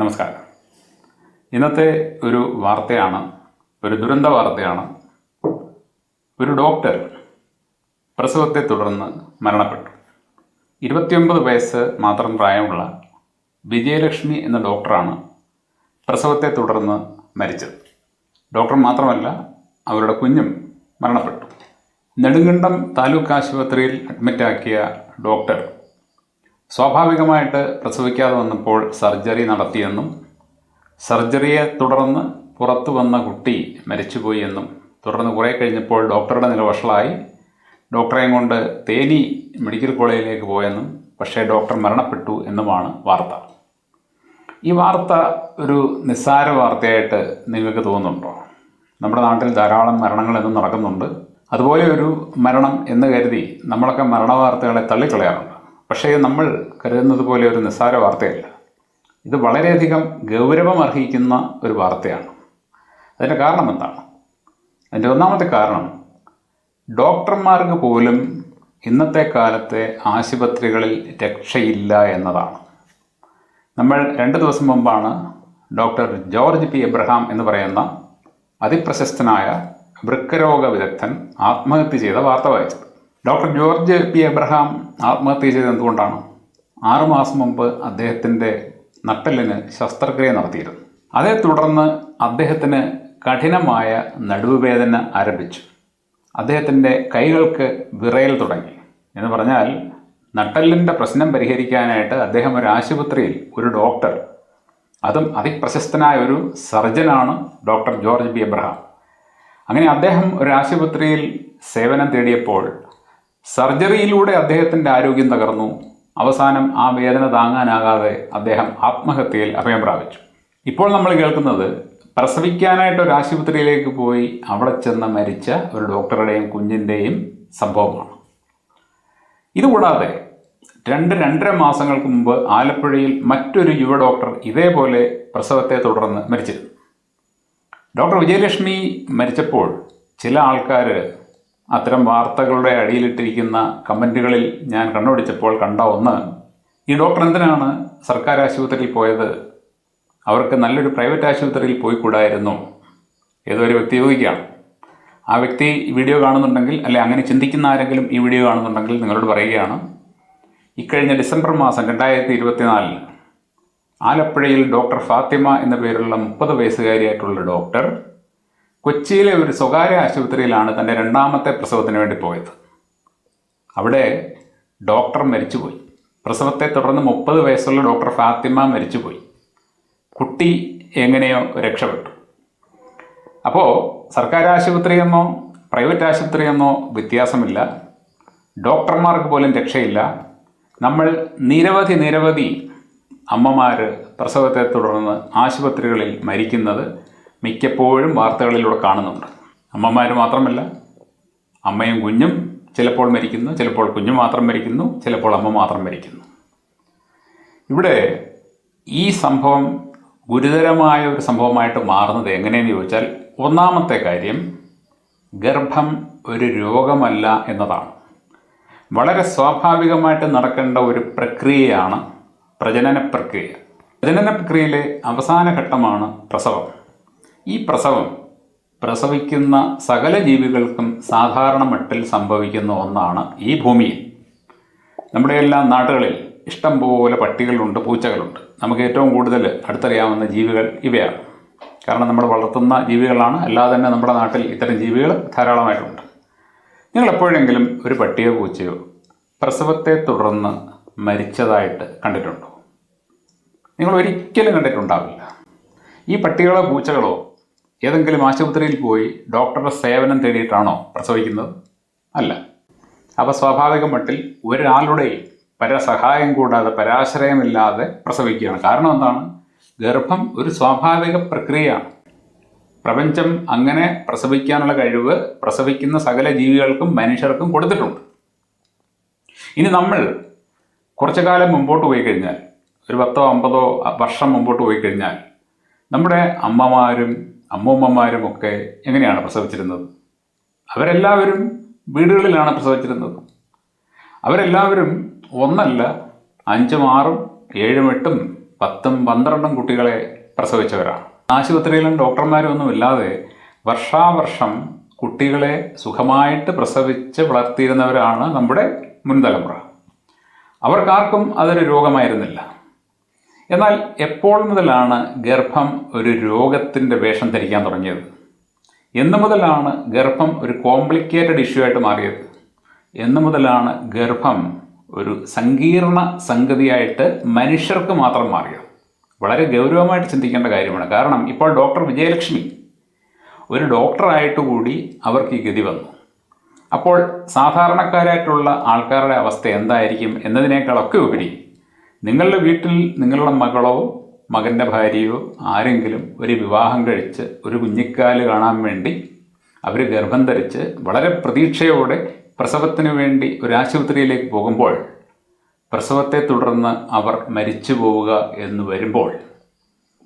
നമസ്കാരം. ഇന്നത്തെ ഒരു വാർത്തയാണ് ഒരു ദുരന്ത വാർത്തയാണ്. ഒരു ഡോക്ടർ പ്രസവത്തെ തുടർന്ന് മരണപ്പെട്ടു. ഇരുപത്തിയൊമ്പത് വയസ്സ് മാത്രം പ്രായമുള്ള വിജയലക്ഷ്മി എന്ന ഡോക്ടറാണ് പ്രസവത്തെ തുടർന്ന് മരിച്ചത്. ഡോക്ടർ മാത്രമല്ല അവരുടെ കുഞ്ഞും മരണപ്പെട്ടു. നെടുങ്കണ്ടം താലൂക്ക് ആശുപത്രിയിൽ അഡ്മിറ്റാക്കിയ ഡോക്ടർ സ്വാഭാവികമായിട്ട് പ്രസവിക്കാതെ വന്നപ്പോൾ സർജറി നടത്തിയെന്നും സർജറിയെ തുടർന്ന് പുറത്തു വന്ന കുട്ടി മരിച്ചുപോയി എന്നും തുടർന്ന് കുറേ കഴിഞ്ഞപ്പോൾ ഡോക്ടറുടെ നില വഷളായി ഡോക്ടറെയും കൊണ്ട് തേനി മെഡിക്കൽ കോളേജിലേക്ക് പോയെന്നും പക്ഷേ ഡോക്ടർ മരണപ്പെട്ടു എന്നുമാണ് വാർത്ത. ഈ വാർത്ത ഒരു നിസ്സാര വാർത്തയായിട്ട് നിങ്ങൾക്ക് തോന്നുന്നുണ്ടോ? നമ്മുടെ നാട്ടിൽ ധാരാളം മരണങ്ങൾ എന്നും നടക്കുന്നുണ്ട്. അതുപോലെ ഒരു മരണം എന്ന് കരുതി നമ്മളൊക്കെ മരണ വാർത്തകളെ തള്ളിക്കളയാറുണ്ട്. പക്ഷേ നമ്മൾ കരുതുന്നത് പോലെ ഒരു നിസ്സാര വാർത്തയല്ല. ഇത് വളരെയധികം ഗൗരവമർഹിക്കുന്ന ഒരു വാർത്തയാണ്. അതിന്റെ കാരണം എന്താണ്? അതിന്റെ ഒന്നാമത്തെ കാരണം ഡോക്ടർമാർക്ക് പോലും ഇന്നത്തെ കാലത്തെ ആശുപത്രികളിൽ രക്ഷയില്ല എന്നതാണ്. നമ്മൾ രണ്ട് ദിവസം മുമ്പാണ് ഡോക്ടർ ജോർജ് പി എബ്രഹാം എന്ന് പറയുന്ന അതിപ്രശസ്തനായ വൃക്കരോഗ വിദഗ്ധൻ ആത്മഹത്യ ചെയ്ത വാർത്ത വായിച്ചത്. ഡോക്ടർ ജോർജ് പി എബ്രഹാം ആത്മഹത്യ ചെയ്തത് എന്തുകൊണ്ടാണ്? ആറുമാസം മുമ്പ് അദ്ദേഹത്തിന്റെ നട്ടലിന് ശസ്ത്രക്രിയ നടത്തിയിരുന്നു. അതേ തുടർന്ന് അദ്ദേഹത്തിന് കഠിനമായ നടുവുവേദന ആരംഭിച്ചു. അദ്ദേഹത്തിന്റെ കൈകൾക്ക് വിറയൽ തുടങ്ങി. എന്ന് പറഞ്ഞാൽ നട്ടലിന്റെ പ്രശ്നം പരിഹരിക്കാനായിട്ട് അദ്ദേഹം ഒരു ആശുപത്രിയിൽ ഒരു ഡോക്ടർ അതും അതിപ്രശസ്തനായ ഒരു സർജനാണ് ഡോക്ടർ ജോർജ് ബി എബ്രഹാം. അങ്ങനെ അദ്ദേഹം ഒരു ആശുപത്രിയിൽ സേവനം തേടിയപ്പോൾ സർജറിയിലൂടെ അദ്ദേഹത്തിന്റെ ആരോഗ്യം തകർന്നു. അവസാനം ആ വേദന താങ്ങാനാകാതെ അദ്ദേഹം ആത്മഹത്യയിൽ അഭയം പ്രാപിച്ചു. ഇപ്പോൾ നമ്മൾ കേൾക്കുന്നത് പ്രസവിക്കാനായിട്ട് ഒരു ആശുപത്രിയിലേക്ക് പോയി അവിടെ ചെന്ന് മരിച്ച ഒരു ഡോക്ടറുടെയും കുഞ്ഞിന്റെയും സംഭവമാണ്. ഇതുകൂടാതെ രണ്ട് രണ്ടര മാസങ്ങൾക്ക് മുമ്പ് ആലപ്പുഴയിൽ മറ്റൊരു യുവ ഡോക്ടർ ഇതേപോലെ പ്രസവത്തെ തുടർന്ന് മരിച്ചിരുന്നു. ഡോക്ടർ വിജയലക്ഷ്മി മരിച്ചപ്പോൾ ചില ആൾക്കാർ അത്തരം വാർത്തകളുടെ അടിയിലിട്ടിരിക്കുന്ന കമന്റുകളിൽ ഞാൻ കണ്ണുപിടിച്ചപ്പോൾ കണ്ട ഒന്ന് ഈ ഡോക്ടർ എന്തിനാണ് സർക്കാർ ആശുപത്രിയിൽ പോയത്? അവർക്ക് നല്ലൊരു പ്രൈവറ്റ് ആശുപത്രിയിൽ പോയി കൂടായിരുന്നു ഏതോ ഒരു വ്യക്തി ചോദിക്കുകയാണ് ആ വ്യക്തി ഈ വീഡിയോ കാണുന്നുണ്ടെങ്കിൽ അല്ലെ അങ്ങനെ ചിന്തിക്കുന്ന ആരെങ്കിലും ഈ വീഡിയോ കാണുന്നുണ്ടെങ്കിൽ നിങ്ങളോട് പറയുകയാണ്. ഇക്കഴിഞ്ഞ ഡിസംബർ മാസം രണ്ടായിരത്തി ഇരുപത്തിനാലിൽ ആലപ്പുഴയിൽ ഡോക്ടർ ഫാത്തിമ എന്ന പേരുള്ള മുപ്പത് വയസ്സുകാരിയായിട്ടുള്ള ഡോക്ടർ കൊച്ചിയിലെ ഒരു സ്വകാര്യ ആശുപത്രിയിലാണ് തന്റെ രണ്ടാമത്തെ പ്രസവത്തിന് വേണ്ടി പോയത്. അവിടെ ഡോക്ടർ മരിച്ചുപോയി. പ്രസവത്തെ തുടർന്ന് മുപ്പത് വയസ്സുള്ള ഡോക്ടർ ഫാത്തിമ മരിച്ചുപോയി. കുട്ടി എങ്ങനെയോ രക്ഷപ്പെട്ടു. അപ്പോൾ സർക്കാർ ആശുപത്രിയെന്നോ പ്രൈവറ്റ് ആശുപത്രിയെന്നോ വ്യത്യാസമില്ല. ഡോക്ടർമാർക്ക് പോലും രക്ഷയില്ല. നമ്മൾ നിരവധി നിരവധി അമ്മമാർ പ്രസവത്തെ തുടർന്ന് ആശുപത്രികളിൽ മരിക്കുന്നത് മിക്കപ്പോഴും വാർത്തകളിലൂടെ കാണുന്നുണ്ട്. അമ്മമാർ മാത്രമല്ല അമ്മയും കുഞ്ഞും ചിലപ്പോൾ മരിക്കുന്നു ചിലപ്പോൾ കുഞ്ഞു മാത്രം മരിക്കുന്നു ചിലപ്പോൾ അമ്മ മാത്രം മരിക്കുന്നു. ഇവിടെ ഈ സംഭവം ഗുരുതരമായ ഒരു സംഭവമായിട്ട് മാറുന്നത് എങ്ങനെയെന്ന് ചോദിച്ചാൽ ഒന്നാമത്തെ കാര്യം ഗർഭം ഒരു രോഗമല്ല എന്നതാണ്. വളരെ സ്വാഭാവികമായിട്ട് നടക്കേണ്ട ഒരു പ്രക്രിയയാണ് പ്രജനന പ്രക്രിയ. പ്രജനന പ്രക്രിയയിലെ അവസാന ഘട്ടമാണ് പ്രസവം. ഈ പ്രസവം പ്രസവിക്കുന്ന സകല ജീവികൾക്കും സാധാരണ മട്ടിൽ സംഭവിക്കുന്ന ഒന്നാണ് ഈ ഭൂമിയിൽ. നമ്മുടെ എല്ലാ നാടുകളിൽ ഇഷ്ടം പോലെ പട്ടികളുണ്ട് പൂച്ചകളുണ്ട്. നമുക്ക് ഏറ്റവും കൂടുതൽ അടുത്തറിയാവുന്ന ജീവികൾ ഇവയാണ്. കാരണം നമ്മൾ വളർത്തുന്ന ജീവികളാണ് അല്ലാതെ തന്നെ നമ്മുടെ നാട്ടിൽ ഇത്തരം ജീവികൾ ധാരാളമായിട്ടുണ്ട്. നിങ്ങൾ എപ്പോഴെങ്കിലും ഒരു പട്ടിയോ പൂച്ചയോ പ്രസവത്തെ തുടർന്ന് മരിച്ചതായിട്ട് കണ്ടിട്ടുണ്ടോ? നിങ്ങൾ ഒരിക്കലും കണ്ടിട്ടുണ്ടാവില്ല. ഈ പട്ടികളോ പൂച്ചകളോ ഏതെങ്കിലും ആശുപത്രിയിൽ പോയി ഡോക്ടറുടെ സേവനം തേടിയിട്ടാണോ പ്രസവിക്കുന്നത്? അല്ല. അപ്പോൾ സ്വാഭാവിക മട്ടിൽ ഒരാളുടെയും പരസഹായം കൂടാതെ പരാശ്രയമില്ലാതെ പ്രസവിക്കുകയാണ്. കാരണം എന്താണ്? ഗർഭം ഒരു സ്വാഭാവിക പ്രക്രിയയാണ്. പ്രപഞ്ചം അങ്ങനെ പ്രസവിക്കാനുള്ള കഴിവ് പ്രസവിക്കുന്ന സകല ജീവികൾക്കും മനുഷ്യർക്കും കൊടുത്തിട്ടുണ്ട്. ഇനി നമ്മൾ കുറച്ചു കാലം മുമ്പോട്ട് പോയി കഴിഞ്ഞാൽ ഒരു പത്തോ അമ്പതോ വർഷം മുമ്പോട്ട് പോയി കഴിഞ്ഞാൽ നമ്മുടെ അമ്മമാരും അമ്മൂമ്മമാരും ഒക്കെ എങ്ങനെയാണ് പ്രസവിച്ചിരുന്നത്? അവരെല്ലാവരും വീടുകളിലാണ് പ്രസവിച്ചിരുന്നത്. അവരെല്ലാവരും ഒന്നല്ല അഞ്ചും ആറും ഏഴും എട്ടും പത്തും പന്ത്രണ്ടും കുട്ടികളെ പ്രസവിച്ചവരാണ്. ആശുപത്രിയിലും ഡോക്ടർമാരും ഒന്നും ഇല്ലാതെ വർഷാവർഷം കുട്ടികളെ സുഖമായിട്ട് പ്രസവിച്ച് വളർത്തിയിരുന്നവരാണ് നമ്മുടെ മുൻതലമുറ. അവർക്കാർക്കും അതൊരു രോഗമായിരുന്നില്ല. എന്നാൽ എപ്പോൾ മുതലാണ് ഗർഭം ഒരു രോഗത്തിന്റെ വേഷം ധരിക്കാൻ തുടങ്ങിയത്? എന്നു മുതലാണ് ഗർഭം ഒരു കോംപ്ലിക്കേറ്റഡ് ഇഷ്യൂ ആയിട്ട് മാറിയത്. എന്നു മുതലാണ് ഗർഭം ഒരു സങ്കീർണ സംഗതിയായിട്ട് മനുഷ്യർക്ക് മാത്രം മാറിയത്. വളരെ ഗൗരവമായിട്ട് ചിന്തിക്കേണ്ട കാര്യമാണ്. കാരണം ഇപ്പോൾ ഡോക്ടർ വിജയലക്ഷ്മി ഒരു ഡോക്ടറായിട്ട് കൂടി അവർക്ക് ഈ ഗതി വന്നു. അപ്പോൾ സാധാരണക്കാരായിട്ടുള്ള ആൾക്കാരുടെ അവസ്ഥ എന്തായിരിക്കും എന്നതിനേക്കാളൊക്കെ ഉപരി നിങ്ങളുടെ വീട്ടിൽ നിങ്ങളുടെ മകളോ മകന്റെ ഭാര്യയോ ആരെങ്കിലും ഒരു വിവാഹം കഴിച്ച് ഒരു കുഞ്ഞിക്കാൽ കാണാൻ വേണ്ടി അവർ ഗർഭം ധരിച്ച് വളരെ പ്രതീക്ഷയോടെ പ്രസവത്തിന് വേണ്ടി ഒരു ആശുപത്രിയിലേക്ക് പോകുമ്പോൾ പ്രസവത്തെ തുടർന്ന് അവർ മരിച്ചു പോവുക എന്ന് വരുമ്പോൾ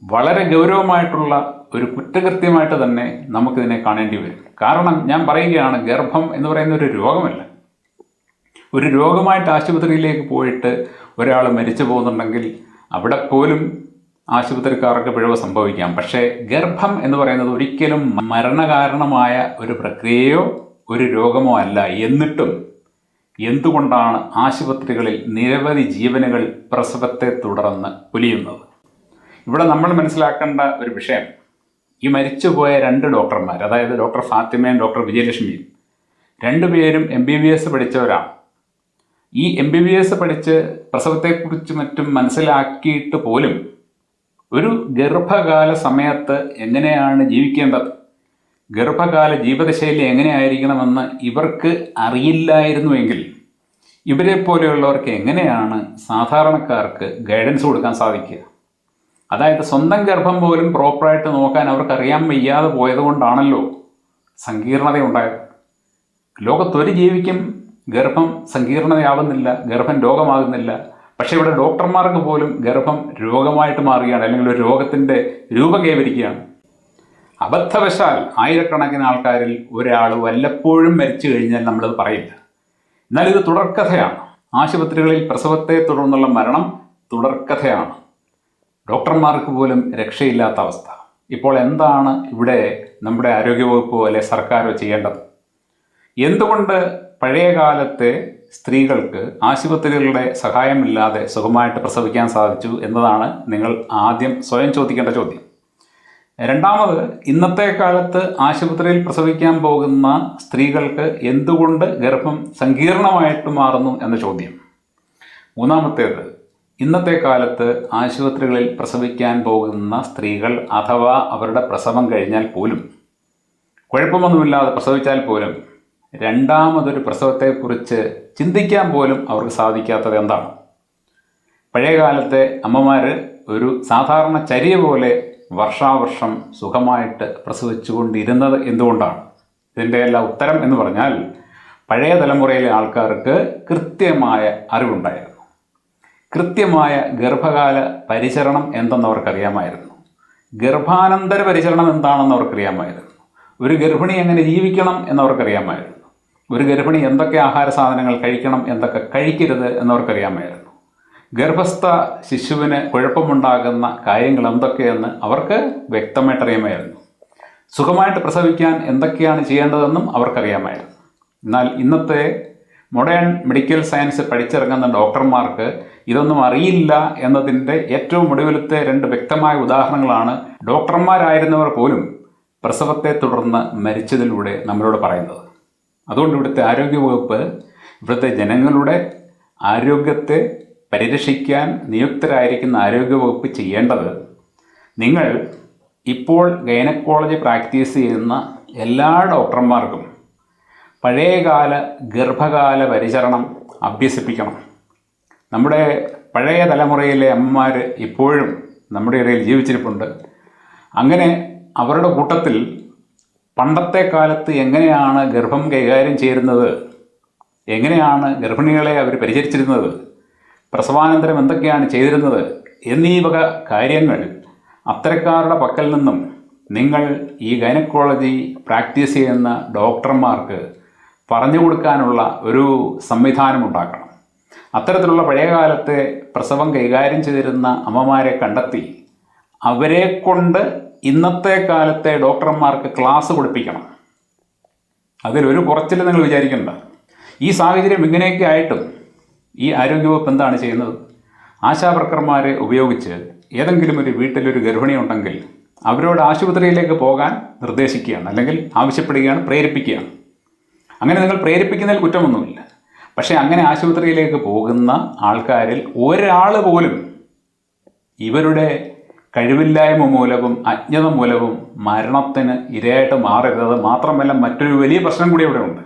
വളരെ ഗൗരവമായിട്ടുള്ള ഒരു കുറ്റകൃത്യമായിട്ട് തന്നെ നമുക്കിതിനെ കാണേണ്ടി വരും. കാരണം ഞാൻ പറയുകയാണ് ഗർഭം എന്ന് പറയുന്ന ഒരു രോഗമല്ല. ഒരു രോഗമായിട്ട് ആശുപത്രിയിലേക്ക് പോയിട്ട് ഒരാൾ മരിച്ചു പോകുന്നുണ്ടെങ്കിൽ അവിടെ പോലും ആശുപത്രിക്കാർക്ക് പിഴവ് സംഭവിക്കാം. പക്ഷേ ഗർഭം എന്ന് പറയുന്നത് ഒരിക്കലും മരണകാരണമായ ഒരു പ്രക്രിയയോ ഒരു രോഗമോ അല്ല. എന്നിട്ടും എന്തുകൊണ്ടാണ് ആശുപത്രികളിൽ നിരവധി ജീവനുകൾ പ്രസവത്തെ തുടർന്ന് പൊലിയുന്നത്? ഇവിടെ നമ്മൾ മനസ്സിലാക്കേണ്ട ഒരു വിഷയം. ഈ മരിച്ചുപോയ രണ്ട് ഡോക്ടർമാർ അതായത് ഡോക്ടർ ഫാത്തിമയും ഡോക്ടർ വിജയലക്ഷ്മിയും രണ്ടുപേരും എം ബി ബി എസ് പഠിച്ചവരാണ്. ഈ എം ബി ബി എസ് പഠിച്ച് പ്രസവത്തെക്കുറിച്ച് മറ്റും മനസ്സിലാക്കിയിട്ട് പോലും ഒരു ഗർഭകാല സമയത്ത് എങ്ങനെയാണ് ജീവിക്കേണ്ടത്? ഗർഭകാല ജീവിതശൈലി എങ്ങനെയായിരിക്കണമെന്ന് ഇവർക്ക് അറിയില്ലായിരുന്നുവെങ്കിൽ ഇവരെ പോലെയുള്ളവർക്ക് എങ്ങനെയാണ് സാധാരണക്കാർക്ക് ഗൈഡൻസ് കൊടുക്കാൻ സാധിക്കുക? അതായത് സ്വന്തം ഗർഭം പോലും പ്രോപ്പറായിട്ട് നോക്കാൻ അവർക്ക് അറിയാൻ വയ്യാതെ പോയതുകൊണ്ടാണല്ലോ സങ്കീർണത ഉണ്ടായത് ലോകത്തൊരു ജീവിക്കും ഗർഭം സങ്കീർണതയാവുന്നില്ല ഗർഭം രോഗമാകുന്നില്ല. പക്ഷേ ഇവിടെ ഡോക്ടർമാർക്ക് പോലും ഗർഭം രോഗമായിട്ട് മാറുകയാണ് അല്ലെങ്കിൽ ഒരു രോഗത്തിന്റെ രൂപം കൈവരിക്കുകയാണ് അബദ്ധവശാൽ ആയിരക്കണക്കിന് ആൾക്കാരിൽ ഒരാൾ വല്ലപ്പോഴും മരിച്ചു കഴിഞ്ഞാൽ നമ്മളത് പറയില്ല. എന്നാൽ ഇത് തുടർക്കഥയാണ്. ആശുപത്രികളിൽ പ്രസവത്തെ തുടർന്നുള്ള മരണം തുടർക്കഥയാണ്. ഡോക്ടർമാർക്ക് പോലും രക്ഷയില്ലാത്ത അവസ്ഥ. ഇപ്പോൾ എന്താണ് ഇവിടെ നമ്മുടെ ആരോഗ്യവകുപ്പോ അല്ലെ സർക്കാരോ ചെയ്യേണ്ടത്? എന്തുകൊണ്ട് പഴയ കാലത്തെ സ്ത്രീകൾക്ക് ആശുപത്രികളുടെ സഹായമില്ലാതെ സുഖമായിട്ട് പ്രസവിക്കാൻ സാധിച്ചു എന്നതാണ് നിങ്ങൾ ആദ്യം സ്വയം ചോദിക്കേണ്ട ചോദ്യം. രണ്ടാമത് ഇന്നത്തെ കാലത്ത് ആശുപത്രിയിൽ പ്രസവിക്കാൻ പോകുന്ന സ്ത്രീകൾക്ക് എന്തുകൊണ്ട് ഗർഭം സങ്കീർണമായിട്ട് മാറുന്നു എന്ന ചോദ്യം. മൂന്നാമത്തേത് ഇന്നത്തെ കാലത്ത് ആശുപത്രികളിൽ പ്രസവിക്കാൻ പോകുന്ന സ്ത്രീകൾ അഥവാ അവരുടെ പ്രസവം കഴിഞ്ഞാൽ പോലും കുഴപ്പമൊന്നുമില്ലാതെ പ്രസവിച്ചാൽ പോലും രണ്ടാമതൊരു പ്രസവത്തെക്കുറിച്ച് ചിന്തിക്കാൻ പോലും അവർക്ക് സാധിക്കാത്തത് എന്താണ്? പഴയകാലത്തെ അമ്മമാർ ഒരു സാധാരണ ചരിയ പോലെ വർഷാവർഷം സുഖമായിട്ട് പ്രസവിച്ചുകൊണ്ടിരുന്നത് എന്തുകൊണ്ടാണ്? ഇതിന്റെ എല്ലാം ഉത്തരം എന്ന് പറഞ്ഞാൽ പഴയ തലമുറയിലെ ആൾക്കാർക്ക് കൃത്യമായ അറിവുണ്ടായിരുന്നു. കൃത്യമായ ഗർഭകാല പരിചരണം എന്തെന്ന് അവർക്കറിയാമായിരുന്നു. ഗർഭാനന്തര പരിചരണം എന്താണെന്ന് അവർക്കറിയാമായിരുന്നു. ഒരു ഗർഭിണി എങ്ങനെ ജീവിക്കണം എന്നവർക്കറിയാമായിരുന്നു ഒരു ഗർഭിണി എന്തൊക്കെ ആഹാര സാധനങ്ങൾ കഴിക്കണം എന്തൊക്കെ കഴിക്കരുത് എന്നവർക്കറിയാമായിരുന്നു. ഗർഭസ്ഥ ശിശുവിന് കുഴപ്പമുണ്ടാകുന്ന കാര്യങ്ങൾ എന്തൊക്കെയെന്ന് അവർക്ക് വ്യക്തമായിട്ട് അറിയാമായിരുന്നു സുഖമായിട്ട് പ്രസവിക്കാൻ എന്തൊക്കെയാണ് ചെയ്യേണ്ടതെന്നും അവർക്കറിയാമായിരുന്നു. എന്നാൽ ഇന്നത്തെ മോഡേൺ മെഡിക്കൽ സയൻസ് പഠിച്ചിറങ്ങുന്ന ഡോക്ടർമാർക്ക് ഇതൊന്നും അറിയില്ല എന്നതിന്റെ ഏറ്റവും ഒടുവിലത്തെ രണ്ട് വ്യക്തമായ ഉദാഹരണങ്ങളാണ് ഡോക്ടർമാരായിരുന്നവർ പോലും പ്രസവത്തെ തുടർന്ന് മരിച്ചതിലൂടെ നമ്മളോട് പറയുന്നത്. അതുകൊണ്ട് ഇവിടുത്തെ ആരോഗ്യവകുപ്പ് ഇവിടുത്തെ ജനങ്ങളുടെ ആരോഗ്യത്തെ പരിരക്ഷിക്കാൻ നിയുക്തരായിരിക്കുന്ന ആരോഗ്യവകുപ്പ് ചെയ്യേണ്ടത് നിങ്ങൾ ഇപ്പോൾ ഗൈനക്കോളജി പ്രാക്ടീസ് ചെയ്യുന്ന എല്ലാ ഡോക്ടർമാർക്കും പഴയകാല ഗർഭകാല പരിചരണം അഭ്യസിപ്പിക്കണം. നമ്മുടെ പഴയ തലമുറയിലെ അമ്മമാർ ഇപ്പോഴും നമ്മുടെ ഇടയിൽ ജീവിച്ചിരിപ്പുണ്ട്. അങ്ങനെ അവരുടെ കൂട്ടത്തിൽ പണ്ടത്തെ കാലത്ത് എങ്ങനെയാണ് ഗർഭം കൈകാര്യം ചെയ്യുന്നത്? എങ്ങനെയാണ് ഗർഭിണികളെ അവർ പരിചരിച്ചിരുന്നത്? പ്രസവാനന്തരം എന്തൊക്കെയാണ് ചെയ്തിരുന്നത്? എന്നീ വക കാര്യങ്ങൾ അത്തരക്കാരുടെ പക്കൽ നിന്നും നിങ്ങൾ ഈ ഗൈനക്കോളജി പ്രാക്ടീസ് ചെയ്യുന്ന ഡോക്ടർമാർക്ക് പറഞ്ഞു കൊടുക്കാനുള്ള ഒരു സംവിധാനം ഉണ്ടാക്കണം. അത്തരത്തിലുള്ള പഴയകാലത്തെ പ്രസവം കൈകാര്യം ചെയ്തിരുന്ന അമ്മമാരെ കണ്ടെത്തി അവരെ കൊണ്ട് ഇന്നത്തെ കാലത്തെ ഡോക്ടർമാർക്ക് ക്ലാസ് കൊടുപ്പിക്കണം. അതിലൊരു കുറച്ചിൽ നിങ്ങൾ വിചാരിക്കണ്ട. ഈ സാഹചര്യം ഇങ്ങനെയൊക്കെ ആയിട്ടും ഈ ആരോഗ്യവകുപ്പ് എന്താണ് ചെയ്യുന്നത്? ആശാവർക്കർമാരെ ഉപയോഗിച്ച് ഏതെങ്കിലും ഒരു വീട്ടിലൊരു ഗർഭിണി ഉണ്ടെങ്കിൽ അവരോട് ആശുപത്രിയിലേക്ക് പോകാൻ നിർദ്ദേശിക്കുകയാണ് അല്ലെങ്കിൽ ആവശ്യപ്പെടുകയാണ് പ്രേരിപ്പിക്കുകയാണ്. അങ്ങനെ നിങ്ങൾ പ്രേരിപ്പിക്കുന്നതിൽ കുറ്റമൊന്നുമില്ല. പക്ഷേ അങ്ങനെ ആശുപത്രിയിലേക്ക് പോകുന്ന ആൾക്കാരിൽ ഒരാൾ പോലും ഇവരുടെ കഴിവില്ലായ്മ മൂലവും അജ്ഞത മൂലവും മരണത്തിന് ഇരയായിട്ട് മാറരുത്. മാത്രമല്ല മറ്റൊരു വലിയ പ്രശ്നം കൂടി ഇവിടെ ഉണ്ട്.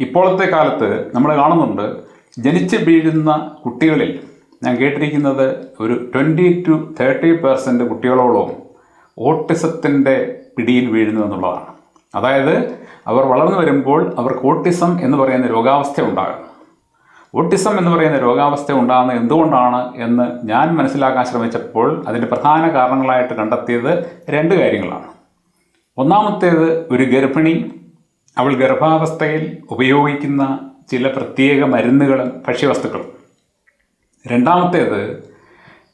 ഇപ്പോഴത്തെ കാലത്ത് നമ്മൾ കാണുന്നുണ്ട് ജനിച്ച് വീഴുന്ന കുട്ടികളിൽ ഞാൻ കേട്ടിരിക്കുന്നത് ഒരു ട്വന്റി ടു തേർട്ടി പെർസെന്റ് കുട്ടികളോളം ഓട്ടിസത്തിന്റെ പിടിയിൽ വീഴുന്നു എന്നുള്ളതാണ്. അതായത് അവർ വളർന്നു വരുമ്പോൾ അവർക്ക് ഓട്ടിസം എന്ന് പറയുന്ന രോഗാവസ്ഥ ഉണ്ടാകും ഓട്ടിസം എന്ന് പറയുന്ന രോഗാവസ്ഥ ഉണ്ടാകുന്നത് എന്തുകൊണ്ടാണ് എന്ന് ഞാൻ മനസ്സിലാക്കാൻ ശ്രമിച്ചപ്പോൾ അതിന്റെ പ്രധാന കാരണങ്ങളായിട്ട് കണ്ടെത്തിയത് രണ്ട് കാര്യങ്ങളാണ്. ഒന്നാമത്തേത് ഒരു ഗർഭിണി അവൾ ഗർഭാവസ്ഥയിൽ ഉപയോഗിക്കുന്ന ചില പ്രത്യേക മരുന്നുകളും ഭക്ഷ്യവസ്തുക്കളും. രണ്ടാമത്തേത്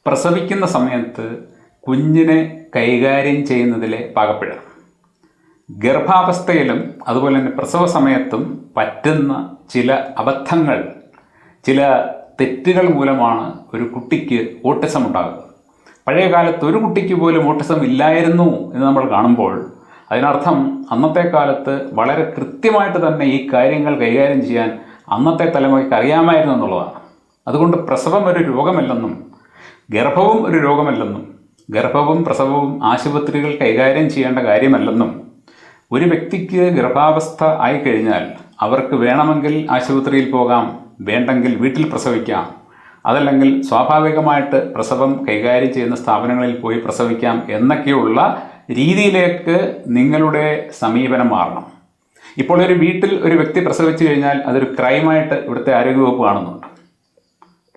പ്രസവിക്കുന്ന സമയത്ത് കുഞ്ഞിനെ കൈകാര്യം ചെയ്യുന്നതിലെ പാകപ്പിഴ. ഗർഭാവസ്ഥയിലും അതുപോലെ തന്നെ പ്രസവ സമയത്തും പറ്റുന്ന ചില അബദ്ധങ്ങൾ ചില തെറ്റുകൾ മൂലമാണ് ഒരു കുട്ടിക്ക് ഓട്ടിസം ഉണ്ടാകുന്നത് പഴയ കാലത്ത് ഒരു കുട്ടിക്ക് പോലും ഓട്ടിസം ഇല്ലായിരുന്നു എന്ന് നമ്മൾ കാണുമ്പോൾ അതിനർത്ഥം അന്നത്തെ കാലത്ത് വളരെ കൃത്യമായിട്ട് തന്നെ ഈ കാര്യങ്ങൾ കൈകാര്യം ചെയ്യാൻ അന്നത്തെ തലമുറയ്ക്ക് അറിയാമായിരുന്നു എന്നുള്ളതാണ്. അതുകൊണ്ട് പ്രസവം ഒരു രോഗമല്ലെന്നും ഗർഭവും ഒരു രോഗമല്ലെന്നും ഗർഭവും പ്രസവവും ആശുപത്രികൾ കൈകാര്യം ചെയ്യേണ്ട കാര്യമല്ലെന്നും ഒരു വ്യക്തിക്ക് ഗർഭാവസ്ഥ ആയിക്കഴിഞ്ഞാൽ അവർക്ക് വേണമെങ്കിൽ ആശുപത്രിയിൽ പോകാം വേണ്ടെങ്കിൽ വീട്ടിൽ പ്രസവിക്കാം. അതല്ലെങ്കിൽ സ്വാഭാവികമായിട്ട് പ്രസവം കൈകാര്യം ചെയ്യുന്ന സ്ഥാപനങ്ങളിൽ പോയി പ്രസവിക്കാം എന്നൊക്കെയുള്ള രീതിയിലേക്ക് നിങ്ങളുടെ സമീപനം മാറണം. ഇപ്പോൾ ഒരു വീട്ടിൽ ഒരു വ്യക്തി പ്രസവിച്ചു കഴിഞ്ഞാൽ അതൊരു ക്രൈമായിട്ട് ഇവിടുത്തെ ആരോഗ്യവകുപ്പ് കാണുന്നുണ്ട്.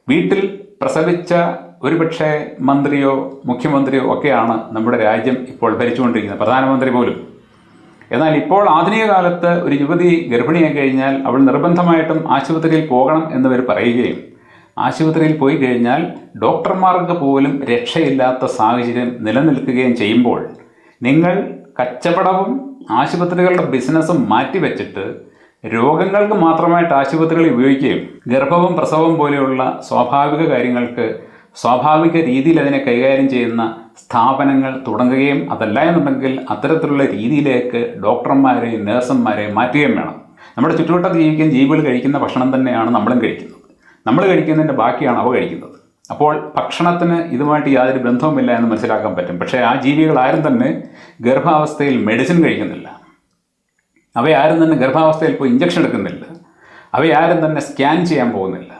വീട്ടിൽ പ്രസവിച്ച ഒരുപക്ഷെ മന്ത്രിയോ മുഖ്യമന്ത്രിയോ ഒക്കെയാണ് നമ്മുടെ രാജ്യം ഇപ്പോൾ ഭരിച്ചുകൊണ്ടിരിക്കുന്നത്. പ്രധാനമന്ത്രി പോലും. എന്നാൽ ഇപ്പോൾ ആധുനിക കാലത്ത് ഒരു യുവതി ഗർഭിണിയായി കഴിഞ്ഞാൽ അവൾ നിർബന്ധമായിട്ടും ആശുപത്രിയിൽ പോകണം എന്നിവർ പറയുകയും ആശുപത്രിയിൽ പോയി കഴിഞ്ഞാൽ ഡോക്ടർമാർക്ക് പോലും രക്ഷയില്ലാത്ത സാഹചര്യം നിലനിൽക്കുകയും ചെയ്യുമ്പോൾ നിങ്ങൾ കച്ചവടവും ആശുപത്രികളുടെ ബിസിനസ്സും മാറ്റിവെച്ചിട്ട് രോഗങ്ങൾക്ക് മാത്രമായിട്ട് ആശുപത്രികൾ ഉപയോഗിക്കുകയും ഗർഭവും പ്രസവവും പോലെയുള്ള സ്വാഭാവിക കാര്യങ്ങൾക്ക് സ്വാഭാവിക രീതിയിൽ അതിനെ കൈകാര്യം ചെയ്യുന്ന സ്ഥാപനങ്ങൾ തുടങ്ങുകയും അതല്ല എന്നുണ്ടെങ്കിൽ അത്തരത്തിലുള്ള രീതിയിലേക്ക് ഡോക്ടർമാരെയും നേഴ്സന്മാരെയും മാറ്റുകയും വേണം. നമ്മുടെ ചുറ്റുവട്ടത്ത് ജീവിക്കുന്ന ജീവികൾ കഴിക്കുന്ന ഭക്ഷണം തന്നെയാണ് നമ്മളും കഴിക്കുന്നത്. നമ്മൾ കഴിക്കുന്നതിന്റെ ബാക്കിയാണ് അവ കഴിക്കുന്നത്. അപ്പോൾ ഭക്ഷണത്തിന് ഇതുമായിട്ട് യാതൊരു ബന്ധവുമില്ല എന്ന് മനസ്സിലാക്കാൻ പറ്റും. പക്ഷേ ആ ജീവികൾ ആരും തന്നെ ഗർഭാവസ്ഥയിൽ മെഡിസിൻ കഴിക്കുന്നില്ല. അവയാരും തന്നെ ഗർഭാവസ്ഥയിൽ പോയി ഇഞ്ചക്ഷൻ എടുക്കുന്നില്ല. അവയാരും തന്നെ സ്കാൻ ചെയ്യാൻ പോകുന്നില്ല.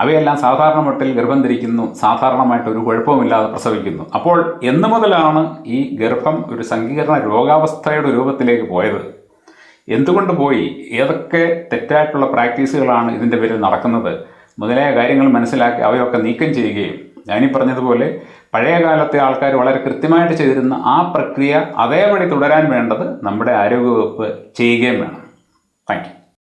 അവയെല്ലാം സാധാരണ മട്ടിൽ ഗർഭം ധരിക്കുന്നു സാധാരണമായിട്ട് ഒരു കുഴപ്പവുമില്ലാതെ പ്രസവിക്കുന്നു. അപ്പോൾ എന്നു മുതലാണ് ഈ ഗർഭം ഒരു സങ്കീർണ രോഗാവസ്ഥയുടെ രൂപത്തിലേക്ക് പോയത്. എന്തുകൊണ്ട് പോയി? ഏതൊക്കെ തെറ്റായിട്ടുള്ള പ്രാക്ടീസുകളാണ് ഇതിന്റെ പേരിൽ നടക്കുന്നത്? മുതലായ കാര്യങ്ങൾ മനസ്സിലാക്കി അവയൊക്കെ നീക്കം ചെയ്യുകയും ഞാനീ പറഞ്ഞതുപോലെ പഴയ കാലത്തെ ആൾക്കാർ വളരെ കൃത്യമായിട്ട് ചെയ്തിരുന്ന ആ പ്രക്രിയ അതേപടി തുടരാൻ വേണ്ടത് നമ്മുടെ ആരോഗ്യവകുപ്പ് ചെയ്യുകയും വേണം. താങ്ക്